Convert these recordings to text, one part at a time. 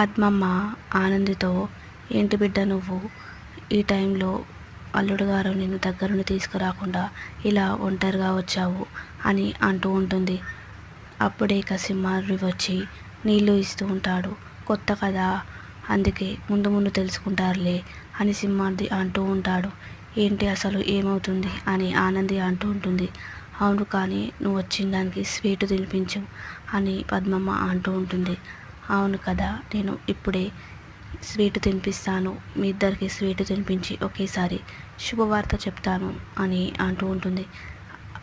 పద్మమ్మ ఆనందితో ఏంటి బిడ్డ నువ్వు? ఈ టైంలో అల్లుడు గారు నిన్ను దగ్గరుండి తీసుకురాకుండా ఇలా ఒంటరిగా వచ్చావు అని అంటూ ఉంటుంది. అప్పుడే ఇక వచ్చి నీళ్ళు ఇస్తూ ఉంటాడు. కొత్త కదా అందుకే ముందు ముందు తెలుసుకుంటారులే అని సింహార్ది అంటూ ఉంటాడు. ఏంటి అసలు ఏమవుతుంది? అని ఆనంది అంటూ ఉంటుంది. అవును కానీ నువ్వు వచ్చిన దానికి స్వీట్ తినిపించు అని పద్మమ్మ అంటూ ఉంటుంది. అవును కదా నేను ఇప్పుడే స్వీట్ తినిపిస్తాను. మీ ఇద్దరికి స్వీట్ తినిపించి ఒకేసారి శుభవార్త చెప్తాను అని అంటూ ఉంటుంది.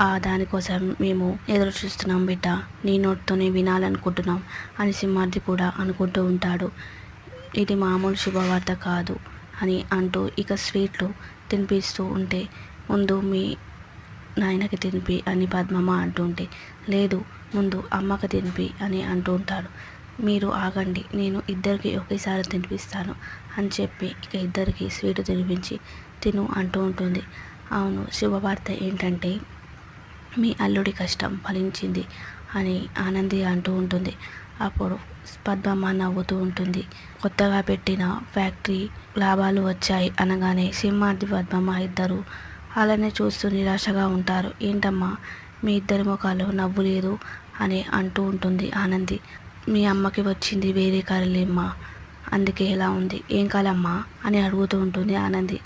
ఆ దానికోసం మేము ఎదురు చూస్తున్నాం బిడ్డ. నీ నోటితోనే వినాలనుకుంటున్నాం అని సింహార్థి కూడా అనుకుంటూ ఉంటాడు. ఇది మామూలు శుభవార్త కాదు అని అంటూ ఇక స్వీట్లు తినిపిస్తూ ఉంటే ముందు మీ నాయనకి తినిపి అని పద్మమ్మ అంటుంటే లేదు ముందు అమ్మకి తినిపి అని అంటూ ఉంటాడు. మీరు ఆగండి నేను ఇద్దరికి ఒకేసారి తినిపిస్తాను అని చెప్పి ఇక ఇద్దరికి స్వీట్ తినిపించి తిను అంటూ ఉంటుంది. అవును శుభవార్త ఏంటంటే మీ అల్లుడి కష్టం ఫలించింది అని ఆనంది అంటూ ఉంటుంది. అప్పుడు పద్మమ్మ నవ్వుతూ ఉంటుంది. కొత్తగా పెట్టిన ఫ్యాక్టరీ లాభాలు వచ్చాయి అనగానే సింహాద్రి పద్మమ్మ ఇద్దరు అలానే చూస్తూ నిరాశగా ఉంటారు. ఏంటమ్మా మీ ఇద్దరి ముఖాలు నవ్వు లేదు అని అంటూ ఉంటుంది ఆనంది. మీ అమ్మకి వచ్చింది వేరే కలలేమ్మా అందుకే ఎలా ఉంది? ఏం కలమ్మా? అని అడుగుతూ ఉంటుంది ఆనంది.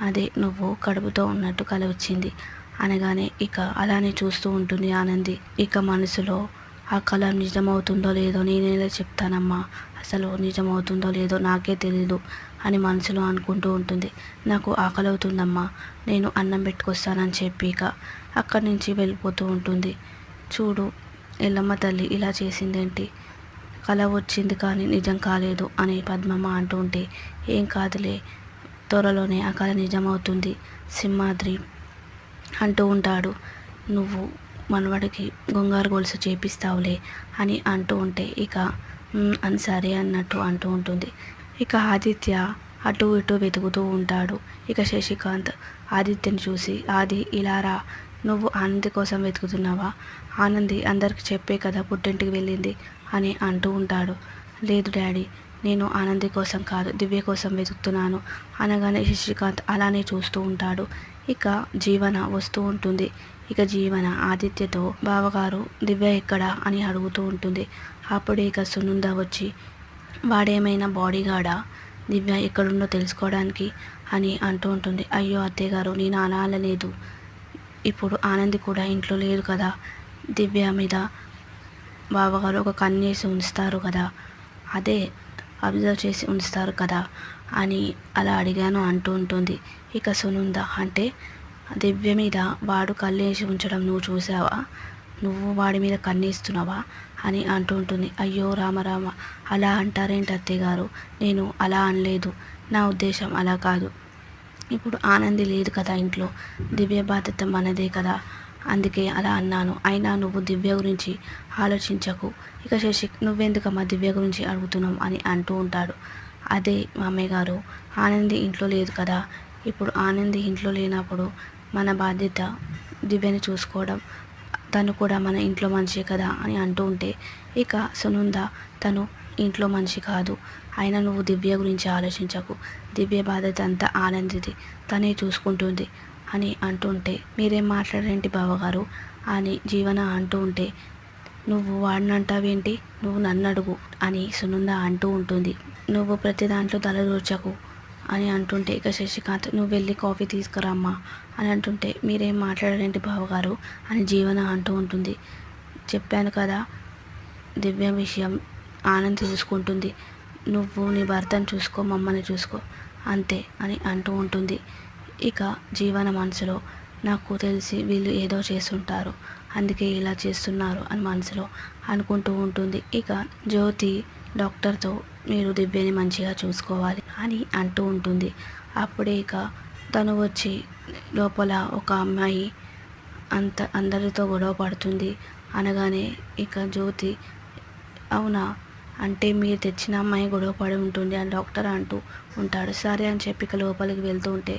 అదే నువ్వు కడుపుతో ఉన్నట్టు కల వచ్చింది. అనగానే ఇక అలానే చూస్తూ ఉంటుంది ఆనంది. ఇక మనసులో ఆ కళ నిజమవుతుందో లేదో నేనేలా చెప్తానమ్మా. అసలు నిజమవుతుందో లేదో నాకే తెలీదు అని మనసులో అనుకుంటూ ఉంటుంది. నాకు ఆకలవుతుందమ్మా. నేను అన్నం పెట్టుకొస్తానని చెప్పి ఇక అక్కడి నుంచి వెళ్ళిపోతూ ఉంటుంది. చూడు ఎల్లమ్మ తల్లి ఇలా చేసిందేంటి? కళ వచ్చింది కానీ నిజం కాలేదు అని పద్మమ్మ అంటూ ఉంటే ఏం కాదులే త్వరలోనే ఆ కళ నిజమవుతుంది సింహాద్రి అంటూ ఉంటాడు. నువ్వు మనవడికి గొంగారు గొలుసు చేపిస్తావులే అని అంటూ ఉంటే ఇక అని సరే అన్నట్టు అంటూ ఉంటుంది. ఇక ఆదిత్య అటు ఇటు వెతుకుతూ ఉంటాడు. ఇక శశికాంత్ ఆదిత్యని చూసి ఆది ఇలా రా నువ్వు ఆనంది కోసం వెతుకుతున్నావా? ఆనంది అందరికి చెప్పే కదా పుట్టింటికి వెళ్ళింది అని అంటూ ఉంటాడు. లేదు డాడీ నేను ఆనంది కోసం కాదు దివ్య కోసం వెతుకుతున్నాను అనగానే శశికాంత్ అలానే చూస్తూ ఉంటాడు. ఇక జీవన వస్తూ ఉంటుంది. ఇక జీవన ఆదిత్యతో బావగారు దివ్య ఎక్కడా అని అడుగుతూ ఉంటుంది. అప్పుడే ఇక సునుంద వచ్చి వాడేమైనా బాడీగార్డా దివ్య ఎక్కడుందో తెలుసుకోవడానికి అని అంటూ ఉంటుంది. అయ్యో అత్తయ్య గారు నేను అనాలలేదు. ఇప్పుడు ఆనంది కూడా ఇంట్లో లేదు కదా. దివ్య మీద బావగారు ఒక కన్నేసి ఉంచుతారు కదా. అదే అబ్జర్వ్ చేసి ఉంచుతారు కదా అని అలా అడిగాను అంటూ ఉంటుంది. ఇక సునుందా అంటే దివ్య మీద వాడు కళ్ళేసి ఉంచడం నువ్వు చూసావా? నువ్వు వాడి మీద కన్నేస్తున్నావా అని అంటూ ఉంటుంది. అయ్యో రామరామ అలా అంటారేంటి అత్తయ్య గారు? నేను అలా అనలేదు. నా ఉద్దేశం అలా కాదు. ఇప్పుడు ఆనంది లేదు కదా ఇంట్లో. దివ్య బాధ్యత మనదే కదా. అందుకే అలా అన్నాను. అయినా నువ్వు దివ్య గురించి ఆలోచించకు. ఇక శశి నువ్వెందుకమ్మా దివ్య గురించి అడుగుతున్నాం అని అంటూ ఉంటాడు. అదే మామయ్య గారు. ఆనంది ఇంట్లో లేదు కదా. ఇప్పుడు ఆనంది ఇంట్లో లేనప్పుడు మన బాధ్యత దివ్యని చూసుకోవడం తను కూడా మన ఇంట్లో మనిషే కదా అని అంటూ ఉంటే ఇక సునంద తను ఇంట్లో మనిషి కాదు. అయినా నువ్వు దివ్య గురించి ఆలోచించకు. దివ్య బాధ్యత అంతా ఆనందిది. తనే చూసుకుంటుంది అని అంటుంటే మీరేం మాట్లాడరేంటి బావగారు? అని జీవన అంటూ ఉంటే నువ్వు వాడినంటావేంటి? నువ్వు నన్ను అడుగు అని సునంద అంటూ ఉంటుంది. నువ్వు ప్రతి దాంట్లో తలదూర్చకు అని అంటుంటే ఇక శశికాంత్ నువ్వు వెళ్ళి కాఫీ తీసుకురామ్మా అని అంటుంటే మీరేం మాట్లాడారేంటి బావగారు? అని జీవన అంటూ ఉంటుంది. చెప్పాను కదా దివ్య విషయం ఆనంద్ చూసుకుంటుంది. నువ్వు నీ భర్తను చూసుకో మమ్మల్ని చూసుకో అంతే అని అంటూ ఉంటుంది. ఇక జీవన మనసులో నాకు తెలిసి వీళ్ళు ఏదో చేస్తుంటారు. అందుకే ఇలా చేస్తున్నారు అని మనసులో అనుకుంటూ ఉంటుంది. ఇక జ్యోతి డాక్టర్తో మీరు దివ్యని మంచిగా చూసుకోవాలి అని అంటూ ఉంటుంది. అప్పుడే ఇక తను వచ్చి లోపల ఒక అమ్మాయి అంత అందరితో గొడవ పడుతుంది అనగానే ఇక జ్యోతి అవునా? అంటే మీరు తెచ్చిన అమ్మాయి గొడవపడి ఉంటుంది అని డాక్టర్ అంటూ ఉంటాడు. సరే అని చెప్పి ఇక లోపలికి వెళ్తూ ఉంటే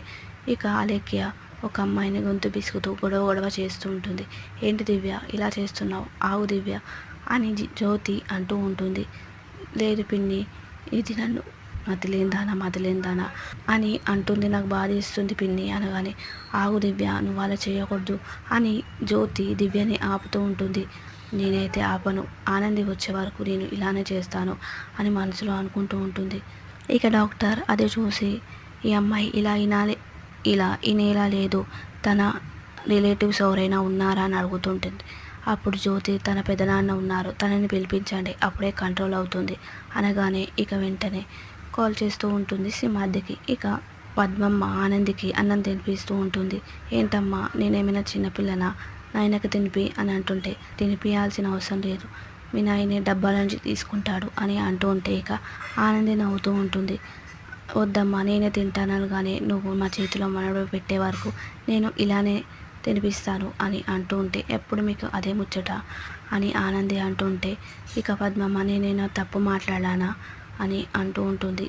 ఇక అలేఖ్య ఒక అమ్మాయిని గొంతు బిసుకుతూ గొడవ గొడవ చేస్తూ ఉంటుంది. ఏంటి దివ్య ఇలా చేస్తున్నావు? ఆవు దివ్య అని జ్యోతి అంటూ ఉంటుంది. లేదు పిన్ని ఇది నన్ను మతిలేందానా మతిలేందానా అని అంటుంది. నాకు బాధ ఇస్తుంది పిన్ని అనగానే ఆగు దివ్య నువ్వు అలా చేయకూడదు అని జ్యోతి దివ్యని ఆపుతూ ఉంటుంది. నేనైతే ఆపను. ఆనంది వచ్చే వరకు నేను ఇలానే చేస్తాను అని మనసులో అనుకుంటూ ఉంటుంది. ఇక డాక్టర్ అది చూసి ఈ అమ్మాయి ఇలా వినాలి ఇలా ఇనేలా లేదు. తన రిలేటివ్స్ ఎవరైనా ఉన్నారా? అని అడుగుతుంటుంది. అప్పుడు జ్యోతి తన పెదనాన్న ఉన్నారు. తనని పిలిపించండి అప్పుడే కంట్రోల్ అవుతుంది. అనగానే ఇక వెంటనే కాల్ చేస్తూ ఉంటుంది సింహాద్రికి. ఇక పద్మమ్మ ఆనందికి అన్నం తినిపిస్తూ ఉంటుంది. ఏంటమ్మా నేనేమైనా చిన్నపిల్లనా? నాయనకు తినిపి అని అంటుంటే తినిపియాల్సిన అవసరం లేదు. మీ నాయనే డబ్బాల నుంచి తీసుకుంటాడు అని అంటూ ఉంటే ఇక ఆనంది నవ్వుతూ ఉంటుంది. వద్దమ్మా నేనే తింటాను కానీ నువ్వు మా చేతిలో మనడు పెట్టే వరకు నేను ఇలానే తినిపిస్తాను అని అంటూ ఉంటే ఎప్పుడు మీకు అదే ముచ్చట? అని ఆనంది అంటుంటే ఇక పద్మమ్మ నేనేనా తప్పు మాట్లాడానా? అని అంటూ ఉంటుంది.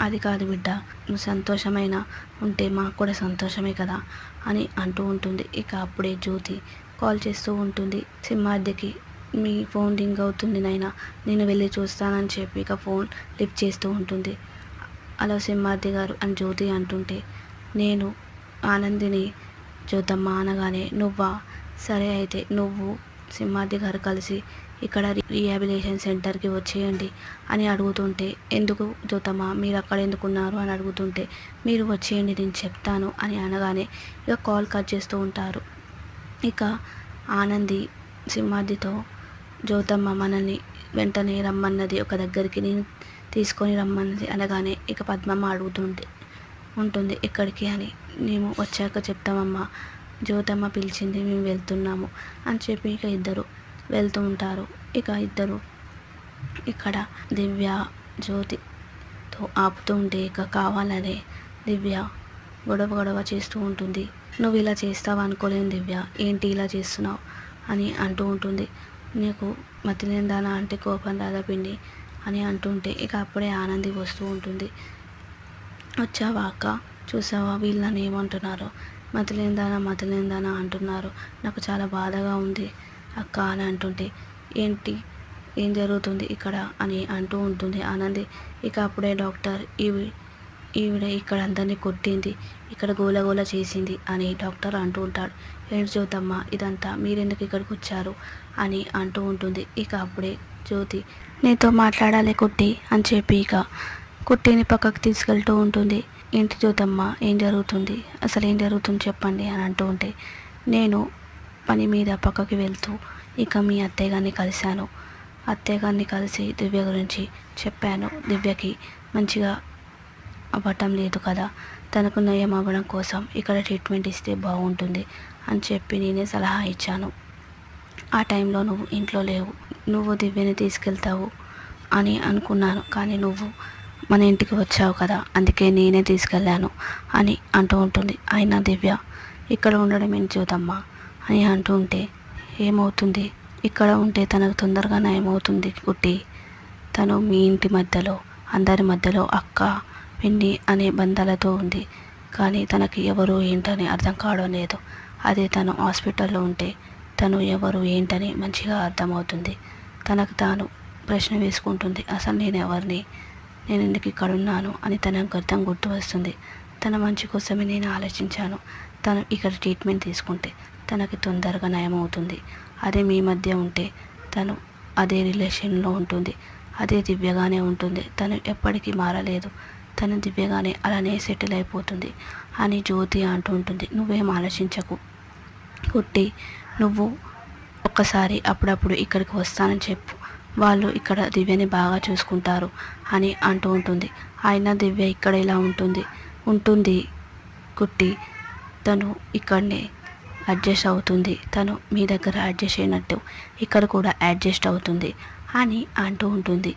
అది కాదు బిడ్డ నువ్వు సంతోషమైన ఉంటే మాకు కూడా సంతోషమే కదా అని అంటూ ఉంటుంది. ఇక అప్పుడే జ్యోతి కాల్ చేస్తూ ఉంటుంది. సింహార్థికి మీ ఫోన్ రింగ్ అవుతుంది నైనా నేను వెళ్ళి చూస్తానని చెప్పి ఇక ఫోన్ లిఫ్ట్ చేస్తూ ఉంటుంది. హలో సింహార్థి గారు అని జ్యోతి అంటుంటే నేను ఆనందిని జ్యోతమ్మ అనగానే నువ్వా? సరే అయితే నువ్వు సింహార్థి గారు కలిసి ఇక్కడ రీహాబిలేషన్ సెంటర్కి వచ్చేయండి అని అడుగుతుంటే ఎందుకు జ్యోతమ్మ మీరు అక్కడ ఎందుకున్నారు? అని అడుగుతుంటే మీరు వచ్చేయండి నేను చెప్తాను అని అనగానే ఇక కాల్ కట్ చేస్తూ ఉంటారు. ఇక ఆనంది సింహాద్రితో జ్యోతమ్మ మనల్ని వెంటనే రమ్మన్నది ఒక దగ్గరికి నేను తీసుకొని రమ్మన్నది అనగానే ఇక పద్మమ్మ అడుగుతుంటే ఉంటుంది ఎక్కడికి అని మేము వచ్చాక చెప్తామమ్మా జ్యోతమ్మ పిలిచింది మేము వెళ్తున్నాము అని చెప్పి ఇక ఇద్దరు వెళ్తూ ఉంటారు. ఇక ఇద్దరు ఇక్కడ దివ్య జ్యోతితో ఆపుతూ ఉంటే ఇక కావాలనే దివ్య గొడవ గొడవ చేస్తూ ఉంటుంది. నువ్వు ఇలా చేస్తావు అనుకోలేను దివ్య ఏంటి ఇలా చేస్తున్నావు? అని అంటూ ఉంటుంది. నీకు మతిలేందానా అంటే కోపం రాదపిండి అని అంటుంటే ఇక అప్పుడే ఆనంది వస్తూ ఉంటుంది. వచ్చావా అక్క? చూసావా? వీళ్ళని ఏమంటున్నారు? మతిలేందానా మతిలేందానా అంటున్నారు. నాకు చాలా బాధగా ఉంది. అక్క అని అంటుంటే ఏంటి? ఏం జరుగుతుంది ఇక్కడ? అని అంటూ ఉంటుంది ఆనంది. ఇక అప్పుడే డాక్టర్ ఇవి ఈవిడ ఇక్కడ అందరినీ కొట్టింది ఇక్కడ గోలగోల చేసింది అని డాక్టర్ అంటూ ఉంటాడు. ఏంటి జ్యోతమ్మ ఇదంతా మీరెందుకు ఇక్కడికి వచ్చారు? అని అంటూ ఉంటుంది. ఇక అప్పుడే జ్యోతి నీతో మాట్లాడాలి కుట్టి అని చెప్పి ఇక కుట్టిని పక్కకు తీసుకెళ్తూ ఉంటుంది. ఏంటి జ్యోతమ్మ ఏం జరుగుతుంది? అసలు ఏం జరుగుతుంది చెప్పండి అని అంటూ ఉంటే నేను పని మీద పక్కకి వెళ్తూ ఇక మీ అత్తయ్య గారిని కలిశాను. అత్తయ్య గారిని కలిసి దివ్య గురించి చెప్పాను. దివ్యకి మంచిగా అవ్వటం లేదు కదా. తనకు నయం అవ్వడం కోసం ఇక్కడ ట్రీట్మెంట్ ఇస్తే బాగుంటుంది అని చెప్పి నేనే సలహా ఇచ్చాను. ఆ టైంలో నువ్వు ఇంట్లో లేవు. నువ్వు దివ్యని తీసుకెళ్తావు అని అనుకున్నాను. కానీ నువ్వు మన ఇంటికి వచ్చావు కదా. అందుకే నేనే తీసుకెళ్ళాను అని అంటూ ఉంటుంది. అయినా దివ్య ఇక్కడ ఉండడం ఏం చూదమ్మా అని అంటూ ఉంటే ఏమవుతుంది? ఇక్కడ ఉంటే తనకు తొందరగా నయమవుతుంది గుట్టి తను మీ ఇంటి మధ్యలో అందరి మధ్యలో అక్క పిన్ని అనే బంధాలతో ఉంది. కానీ తనకి ఎవరు ఏంటని అర్థం కావడం లేదు. అదే తను హాస్పిటల్లో ఉంటే తను ఎవరు ఏంటని మంచిగా అర్థమవుతుంది. తనకు తాను ప్రశ్న వేసుకుంటుంది అసలు నేను ఎవరిని? నేను ఎందుకు ఇక్కడ ఉన్నాను అని తనకు అర్థం గుర్తు వస్తుంది తన మంచి కోసమే నేను ఆలోచించాను. తను ఇక్కడ ట్రీట్మెంట్ తీసుకుంటే తనకి తొందరగా నయమవుతుంది. అదే మీ మధ్య ఉంటే తను అదే రిలేషన్లో ఉంటుంది. అదే దివ్యగానే ఉంటుంది. తను ఎప్పటికీ మారలేదు. తను దివ్యగానే అలానే సెటిల్ అయిపోతుంది అని జ్యోతి అంటూ ఉంటుంది. నువ్వేం ఆలోచించకు. కుట్టి నువ్వు ఒక్కసారి అప్పుడప్పుడు ఇక్కడికి వస్తానని చెప్పు. వాళ్ళు ఇక్కడ దివ్యని బాగా చూసుకుంటారు అని అంటూ ఉంటుంది. అయినా దివ్య ఇక్కడ ఇలా ఉంటుంది. ఉంటుంది. కుట్టి తను ఇక్కడనే అడ్జస్ట్ అవుతుంది. తను మీ దగ్గర అడ్జస్ట్ అయినట్టు ఇక్కడ కూడా అడ్జస్ట్ అవుతుంది అని అంటూ ఉంటుంది.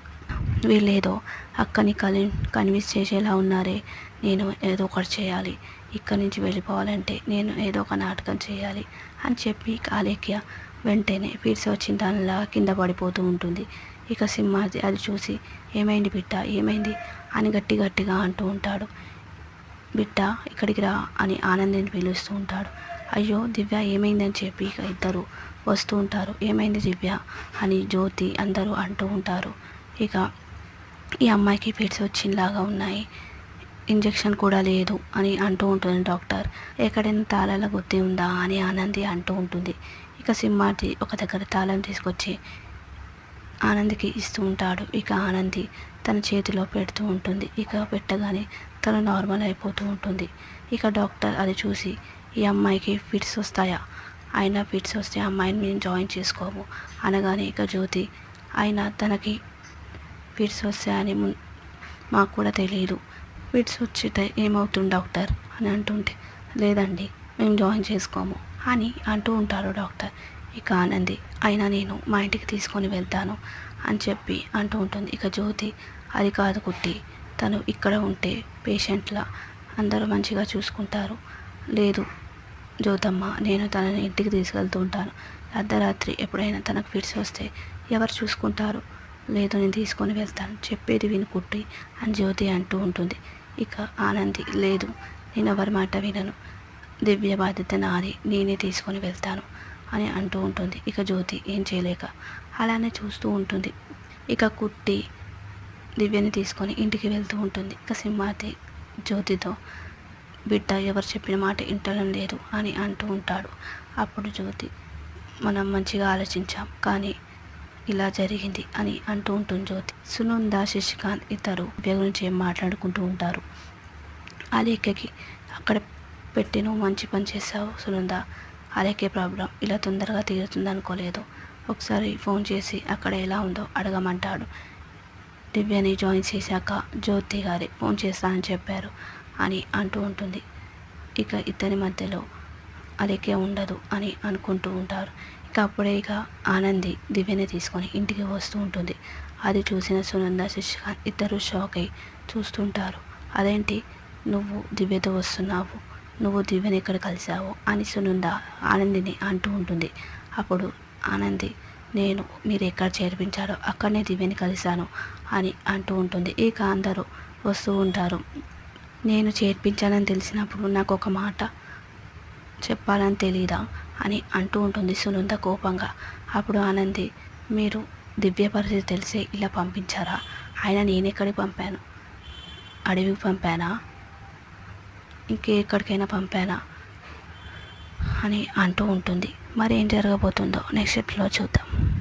వీళ్ళేదో అక్కని కలి కన్విన్స్ చేసేలా ఉన్నారే. నేను ఏదో ఒకటి చేయాలి. ఇక్కడి నుంచి వెళ్ళిపోవాలంటే నేను ఏదో ఒక నాటకం చేయాలి అని చెప్పి కాలేక్య వెంటనే ఫీడ్స్ వచ్చిన దానిలా కింద పడిపోతూ ఉంటుంది. ఇక సింహాది అది చూసి ఏమైంది బిడ్డ? ఏమైంది? అని గట్టి గట్టిగా అంటూ ఉంటాడు. బిడ్డ ఇక్కడికి రా అని ఆనందిని పిలుస్తూ ఉంటాడు. అయ్యో దివ్య ఏమైందని చెప్పి ఇక ఇద్దరు వస్తూ ఉంటారు. ఏమైంది దివ్య? అని జ్యోతి అందరూ అంటూ ఉంటారు. ఇక ఈ అమ్మాయికి ఫిట్స్ వచ్చినలాగా ఉన్నాయి. ఇంజెక్షన్ కూడా లేదు అని అంటూ ఉంటుంది డాక్టర్. ఎక్కడైనా తాళాల గుత్తి ఉందా అని ఆనంది అంటూ ఉంటుంది. ఇక సింహాటి ఒక దగ్గర తాళం తీసుకొచ్చి ఆనందికి ఇస్తూ ఉంటాడు. ఇక ఆనంది తన చేతిలో పెడుతూ ఉంటుంది. ఇక పెట్టగానే తను నార్మల్ అయిపోతూ ఉంటుంది. ఇక డాక్టర్ అది చూసి ఈ అమ్మాయికి ఫిట్స్ వస్తాయా? అయినా ఫిట్స్ వస్తే అమ్మాయిని మేము జాయిన్ చేసుకోము. అనగానే ఇక జ్యోతి అయినా తనకి ఫిట్స్ వస్తాయని మున్- మాకు కూడా తెలియదు. ఫిట్స్ వచ్చితే ఏమవుతుంది డాక్టర్? అని అంటుంటే లేదండి మేము జాయిన్ చేసుకోము అని అంటూ ఉంటారు డాక్టర్. ఇక ఆనంది అయినా నేను మా ఇంటికి తీసుకొని వెళ్తాను అని చెప్పి అంటూ ఉంటుంది. ఇక జ్యోతి అది కాదు కుట్టి తను ఇక్కడ ఉంటే పేషెంట్ల అందరూ మంచిగా చూసుకుంటారు. లేదు జ్యోతమ్మ నేను తనని ఇంటికి తీసుకెళ్తూ ఉంటాను. అర్ధరాత్రి ఎప్పుడైనా తనకు ఫిట్స్ వస్తే ఎవరు చూసుకుంటారు? లేదు నేను తీసుకొని వెళ్తాను. చెప్పేది విని కుట్టి అని జ్యోతి అంటూ ఉంటుంది. ఇక ఆనంది లేదు నేను ఎవరి మాట వినను. దివ్య బాధ్యత నాది నేనే తీసుకొని వెళ్తాను అని అంటూ ఉంటుంది. ఇక జ్యోతి ఏం చేయలేక అలానే చూస్తూ ఉంటుంది. ఇక కుట్టి దివ్యని తీసుకొని ఇంటికి వెళ్తూ ఉంటుంది. ఇక సింహాతి జ్యోతితో బిడ్డ ఎవరు చెప్పిన మాట వింటడం లేదు అని అంటూ ఉంటాడు. అప్పుడు జ్యోతి మనం మంచిగా ఆలోచించాం కానీ ఇలా జరిగింది అని అంటూ ఉంటుంది జ్యోతి. సునంద శశికాంత్ ఇద్దరు దివ్య గురించి ఏం మాట్లాడుకుంటూ ఉంటారు? అలేఖకి అక్కడ పెట్టి నువ్వు మంచి పని చేసావు సునంద. అలేఖ్య ప్రాబ్లం ఇలా తొందరగా తీరుతుంది అనుకోలేదు ఒకసారి ఫోన్ చేసి అక్కడ ఎలా ఉందో అడగమంటాడు. దివ్యని జాయిన్ చేశాక జ్యోతి గారి ఫోన్ చేస్తానని చెప్పారు. అని అంటూ ఉంటుంది. ఇక ఇద్దరి మధ్యలో అలేఖ్య ఉండదు అని అనుకుంటూ ఉంటారు. ఇక అప్పుడే ఇక ఆనంది దివ్యని తీసుకొని ఇంటికి వస్తూ ఉంటుంది. అది చూసిన సునంద శశికాంత్ ఇద్దరు షాక్ అయి చూస్తుంటారు. అదేంటి? నువ్వు దివ్యతో వస్తున్నావు. నువ్వు దివ్యని ఎక్కడ కలిసావు అని సునంద ఆనందిని అంటూ ఉంటుంది. అప్పుడు ఆనంది నేను మీరు ఎక్కడ చేర్పించారో అక్కడనే దివ్యని కలిశాను అని అంటూ ఉంటుంది. ఇక అందరూ వస్తూ ఉంటారు. నేను చేర్పించానని తెలిసినప్పుడు నాకు ఒక మాట చెప్పాలని తెలీదా అని అంటూ ఉంటుంది సునంద కోపంగా. అప్పుడు ఆనంది మీరు దివ్య పరిస్థితి తెలిసే ఇలా పంపించారా? ఆయన నేను ఎక్కడికి పంపాను? అడవికి పంపానా? ఇంకెక్కడికైనా పంపానా? అని అంటూ ఉంటుంది. మరి ఏం జరగబోతుందో నెక్స్ట్ ఎపిసోడ్లో చూద్దాం.